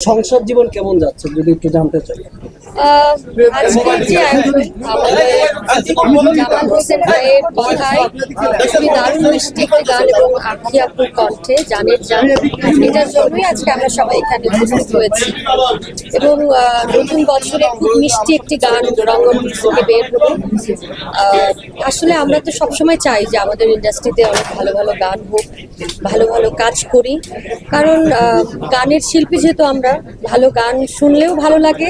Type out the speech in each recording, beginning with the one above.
সংসার জীবন কেমন যাচ্ছে যদি একটু জানতে চাই? মিষ্টি একটি গান এবং কণ্ঠে এটার জন্যই আজকে আমরা সবাই এখানে হয়েছি এবং নতুন বছরে খুব মিষ্টি একটি গান থেকে বের আহ, আসলে আমরা তো সবসময় চাই যে আমাদের ইন্ডাস্ট্রিতে অনেক ভালো ভালো গান হোক ভালো ভালো কাজ করি। কারণ গানের শিল্পী যেহেতু আমরা ভালো গান শুনলেও ভালো লাগে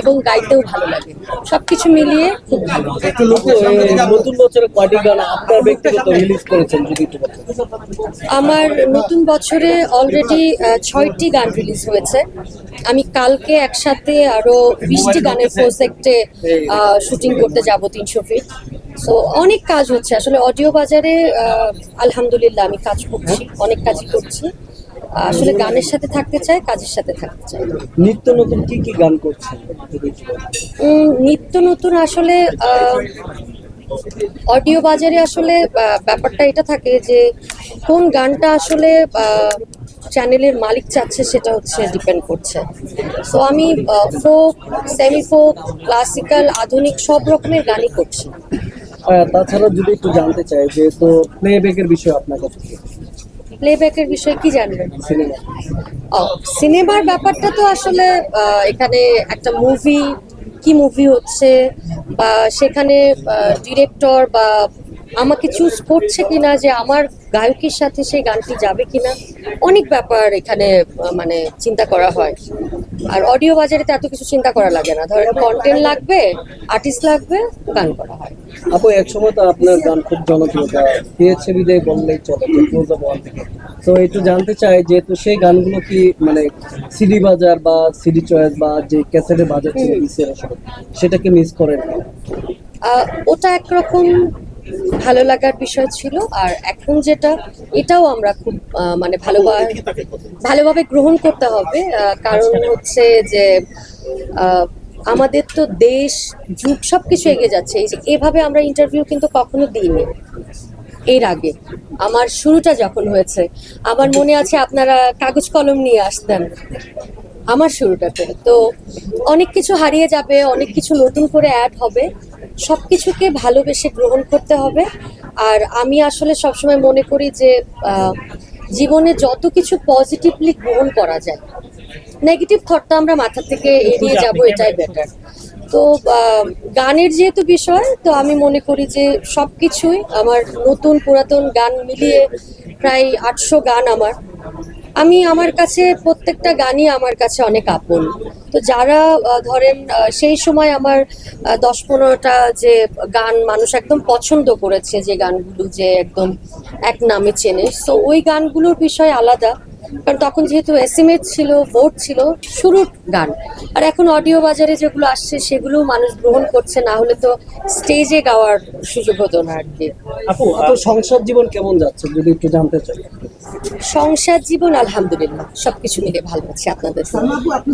এবং গাইতেও ভালো লাগে। সবকিছু মিলিয়ে খুব ভালো। নতুন বছরে কয়টি গান আপনার ব্যক্তিগত রিলিজ করেছেন যদি আমার নতুন বছরে অলরেডি ছয়টি গান রিলিজ হয়েছে। আমি কালকে একসাথে আরও বিশটি গানের প্রজেক্টে শুটিং করতে যাব তিনশো ফিট সো অনেক কাজ হচ্ছে। আসলে অডিও বাজারে আলহামদুলিল্লাহ আমি কাজ করছি অনেক কাজই করছি। আসলে গানের সাথে থাকতে চাই কাজের সাথে থাকতে চাই নিত্য নতুন কি কি গান করছেন নিত্য নতুন আসলে অডিও বাজারে আসলে ব্যাপারটা এটা থাকে যে কোন গানটা আসলে চ্যানেলের মালিক চাচ্ছে সেটা হচ্ছে ডিপেন্ড করছে। সো আমি ফোক সেমি ফোক ক্লাসিক্যাল আধুনিক সব রকমের গানই করছি। তাছাড়া যদি একটু জানতে চাই যেহেতু প্লেব্যাকের বিষয় আপনার কাছে। প্লেব্যাকের বিষয়ে কি জানবেন? সিনেমার ব্যাপারটা তো আসলে এখানে একটা মুভি কি মুভি হচ্ছে? বা সেখানে ডিরেক্টর বা আমাকে চুজ করছে কিনা যে আমার গায়কের সাথে সেই গানটি যাবে কিনা অনেক ব্যাপার এখানে মানে চিন্তা করা হয়। আর অডিও বাজারে তো এত কিছু চিন্তা করা লাগে না। ধরেন কন্টেন্ট লাগবে আর্টিস্ট লাগবে গান করা হয়। আপু এক সময় তো আপনার গান খুব জনপ্রিয়তা পেয়েছে বিদায় বললেই চলে ক্লোজ আপ ওয়ান থেকে। তো একটু জানতে চাই যেহেতু সেই গানগুলো কি মানে সিডি বাজার বা সিডি চয়েস বা যে ক্যাসেটের বাজার ছিল সেটাকে মিস করেন? ওটা একরকম ভালো লাগার বিষয় ছিল আর এখন যেটা এটাও আমরা খুব মানে ভালোভাবে ভালোভাবে গ্রহণ করতে হবে কারণ হচ্ছে যে আমাদের তো দেশ যুগ সব কিছু এগিয়ে যাচ্ছে। এই যে এভাবে আমরা ইন্টারভিউ কিন্তু কখনো দিইনি। এর আগে। আমার শুরুটা যখন হয়েছে আমার মনে আছে আপনারা কাগজ কলম নিয়ে আসতেন। আমার শুরুটাতে। তো অনেক কিছু হারিয়ে যাবে অনেক কিছু নতুন করে অ্যাড হবে। সব কিছুকে ভালোবেসে গ্রহণ করতে হবে। আর আমি আসলে সবসময় মনে করি যে জীবনে যত কিছু পজিটিভলি গ্রহণ করা যায় নেগেটিভ থটটা আমরা মাথা থেকে এড়িয়ে যাব এটাই বেটার তো গানের যেহেতু বিষয় তো আমি মনে করি যে সব কিছুই আমার নতুন পুরাতন গান মিলিয়ে প্রায় আটশো গান আমার। আমি আমার কাছে প্রত্যেকটা গানই আমার কাছে অনেক আপন। তো যারা ধরেন সেই সময় আমার দশ পনেরোটা যে গান মানুষ একদম পছন্দ করেছে যে গানগুলো যে একদম এক নামে চেনে সো ওই গানগুলোর বিষয় আলাদা। কারণ তখন যেহেতু এসএমএস ছিল বোর্ড ছিল শুরুর গান। আর এখন অডিও বাজারে যেগুলো আসছে সেগুলো মানুষ গ্রহণ করছে না হলে তো স্টেজে গাওয়ার সুযোগ হতো না আর কি। আপু আপনার সংসার জীবন কেমন যাচ্ছে যদি একটু জানতে চাই? সংসার জীবন আলহামদুলিল্লাহ সবকিছু মিলে ভালো আছে আপনাদের।